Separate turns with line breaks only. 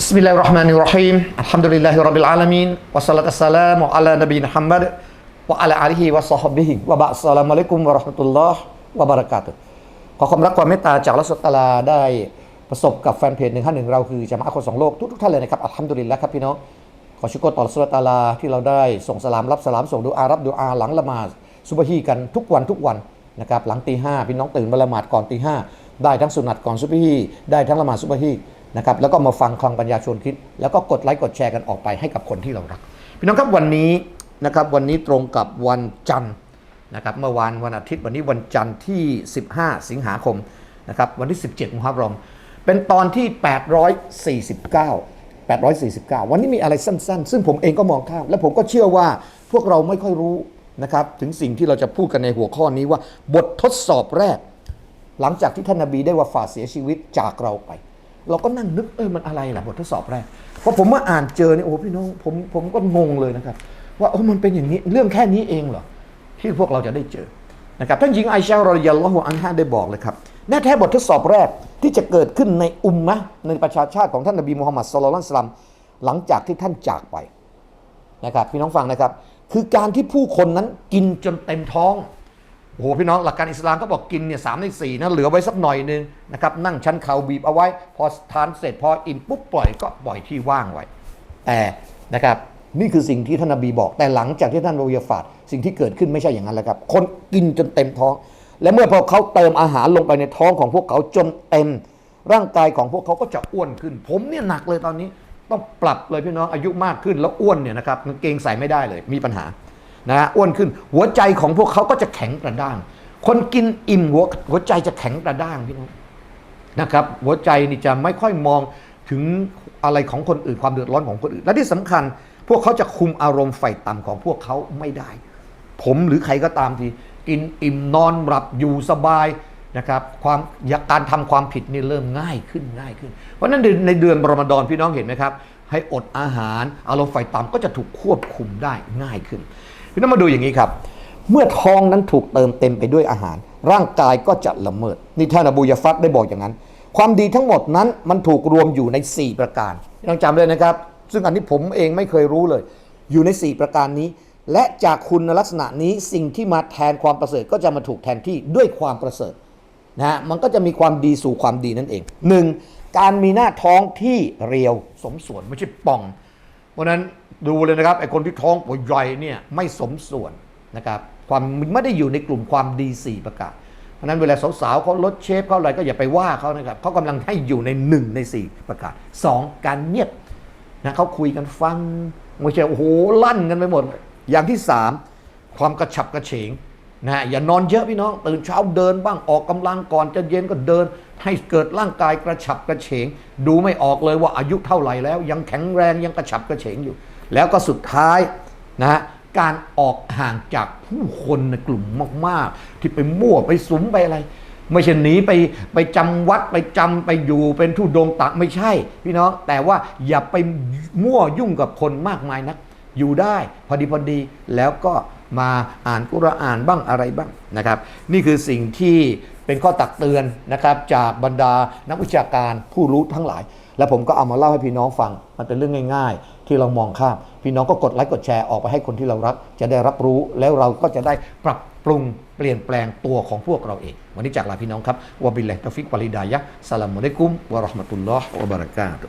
بسم الله الرحمن الرحيم الحمد لله رب العالمين والصلاة والسلام على نبينا محمد وعلى آله وصحبه وبعد السلام عليكم ورحمة الله وبركاته ขอความรักความเมตตาจากรัสตาลาได้ประสบกับแฟนเพจหนึ่งท่านหนึ่งเราคือจามะคนสองโลกทุกๆท่านเลยนะครับอัลฮัมดุลิลละครับพี่น้อง ขอชุกรต่อรัสตาลาที่เราได้ส่งสลามรับสลามส่งดูอารับดูอาหลังละหมาดซุบฮีกันทุกวันทุกวันนะครับหลังตีห้าพี่น้องตื่นมาละหมาดก่อนตีห้าได้ทั้งสุนัตก่อนซุบฮีได้ทั้งละหมาดซุบฮี นะครับแล้วก็มาฟังคลังปัญญาชวนคิด แล้วก็กดไลค์กดแชร์กันออกไปให้กับคนที่เรารัก พี่น้องครับวันนี้นะครับวันนี้ตรงกับวันจันทร์นะครับเมื่อวานวันอาทิตย์วันนี้วันจันทร์ที่ 15 สิงหาคมนะครับวันที่ 17มุฮัรรอม เป็นตอนที่ 849 849 วันนี้มีอะไรสั้น ๆ ซึ่งผมเองก็มองข้ามและผมก็เชื่อว่าพวกเราไม่ค่อยรู้นะครับถึงสิ่งที่เราจะพูดกันในหัวข้อนี้ว่าบททดสอบแรก หลังจากที่ท่านนบีได้วาฟาเสียชีวิตจากเราไป เราก็นั่งนึกเออมันอะไรล่ะบททดสอบแรกพอผมมาอ่านเจอเนี่ยโอ้พี่น้องผมผมก็งงเลยนะครับ ว่าโอ้มันเป็นอย่างนี้เรื่องแค่นี้เองเหรอที่พวกเราจะได้เจอนะครับท่านหญิงไอชารอยาลลอฮุอันฮาได้บอกเลยครับแน่แท้บททดสอบแรกที่จะเกิดขึ้นในอุมมะในประชาชาติของท่านนบีมุฮัมมัดสุลลัลสลัมหลังจากที่ท่านจากไปนะครับพี่น้องฟังนะครับ คือการที่ผู้คนนั้นกินจนเต็มท้อง โอ้โหพี่น้องหลักการอิสลามก็บอกกินเนี่ยสามในสี่นะเหลือไว้สักหน่อยหนึงนะครับนั่งชั้นเข่าบีบเอาไว้ พอทานเสร็จพออิ่มปุ๊บปล่อยก็ปล่อยที่ว่างไว้แต่นะครับนี่คือสิ่งที่ท่านนบีบอก แต่หลังจากที่ท่านวะยฟาดสิ่งที่เกิดขึ้นไม่ใช่อย่างนั้นแล้วครับ คนกินจนเต็มท้อง และเมื่อพอเขาเติมอาหารลงไปในท้องของพวกเขาจนเต็ม ร่างกายของพวกเขาก็จะอ้วนขึ้น ผมเนี่ยหนักเลยตอนนี้ ต้องปรับเลยพี่น้องอายุมากขึ้นแล้วอ้วนเนี่ยนะครับกางเกงใส่ไม่ได้เลยมีปัญหา นะอ้วนขึ้น หัวใจของพวกเขาก็จะแข็งกระด้าง คนกินอิ่มหัวหัวใจจะแข็งกระด้างพี่น้องนะครับ หัวใจนี่จะไม่ค่อยมองถึงอะไรของคนอื่นความเดือดร้อนของคนอื่น และที่สำคัญ พวกเขาจะคุมอารมณ์ไฟต่ำของพวกเขาไม่ได้ ผมหรือใครก็ตามทีกินอิ่มนอนหลับอยู่สบายนะครับความการทำความผิดนี่เริ่มง่ายขึ้นง่ายขึ้น เพราะฉะนั้นในเดือนรอมฎอนพี่น้องเห็นไหมครับ ให้อดอาหารอารมณ์ไฟต่ำก็จะถูกควบคุมได้ง่ายขึ้น พี่น้องมาดูอย่างนี้ครับ เมื่อท้องนั้นถูกเติมเต็มไปด้วยอาหาร ร่างกายก็จะละเมิด นี่ท่านอบูยฟัดได้บอกอย่างนั้น ความดีทั้งหมดนั้นมันถูกรวมอยู่ใน 4 ประการพี่น้องจำเลยนะครับ ซึ่งอันนี้ผมเองไม่เคยรู้เลย อยู่ใน 4 ประการนี้ และจากคุณลักษณะนี้สิ่งที่มาแทนความประเสริฐก็จะมาถูกแทนที่ด้วยความประเสริฐนะฮะมันก็จะมีความดีสู่ความดีนั่นเองหนึ่งการมีหน้าท้องที่เรียวสมส่วนไม่ใช่ป่อง เพราะนั้นดูเลยนะครับไอ้คนที่ท้องป่วยใหญ่เนี่ยไม่สมส่วนนะครับความไม่ได้อยู่ในกลุ่มความดี4ประการเพราะนั้นเวลาสาวๆเขาลดเชฟเขาอะไรก็อย่าไปว่าเขานะครับเขากำลังให้อยู่ใน1ใน4ประการสองการเงียบนะเขาคุยกันฟังไม่ใช่โอ้โหลั่นกันไปหมด อย่างที่3ความกระฉับกระเฉง นะฮะอย่านอนเยอะพี่น้องตื่นเช้าเดินบ้างออกกำลังก่อนจะเย็นก็เดิน ให้เกิดร่างกายกระฉับกระเฉง ดูไม่ออกเลยว่าอายุเท่าไหร่แล้ว ยังแข็งแรงยังกระฉับกระเฉงอยู่ แล้วก็สุดท้ายนะฮะการออกห่างจากผู้คนในกลุ่มมาก ๆ ที่ไปมั่วไปสุมไปอะไร ไม่ใช่หนีไปไปจำวัดไปจำไปอยู่เป็นทุดงตักไม่ใช่ พี่น้องแต่ว่าอย่าไปมั่วยุ่งกับคนมากมายนัก อยู่ได้พอดีพอดีแล้วก็ มาอ่านกุรอานบ้างอะไรบ้างนะครับ นี่คือสิ่งที่เป็นข้อตักเตือนนะครับ จากบรรดานักวิชาการผู้รู้ทั้งหลาย และผมก็เอามาเล่าให้พี่น้องฟัง มันเป็นเรื่องง่าย ๆ ที่เรามองข้าม พี่น้องก็กดไลค์กดแชร์ออกไปให้คนที่เรารัก จะได้รับรู้แล้วเราก็จะได้ปรับปรุงเปลี่ยนแปลงตัวของพวกเราเอง วันนี้จากลาพี่น้องครับวะบิลลาฮิตฟิกวะลิดายะสลามอะลัยกุมวะราะห์มะตุลลอฮ์วะบะเราะกาตุ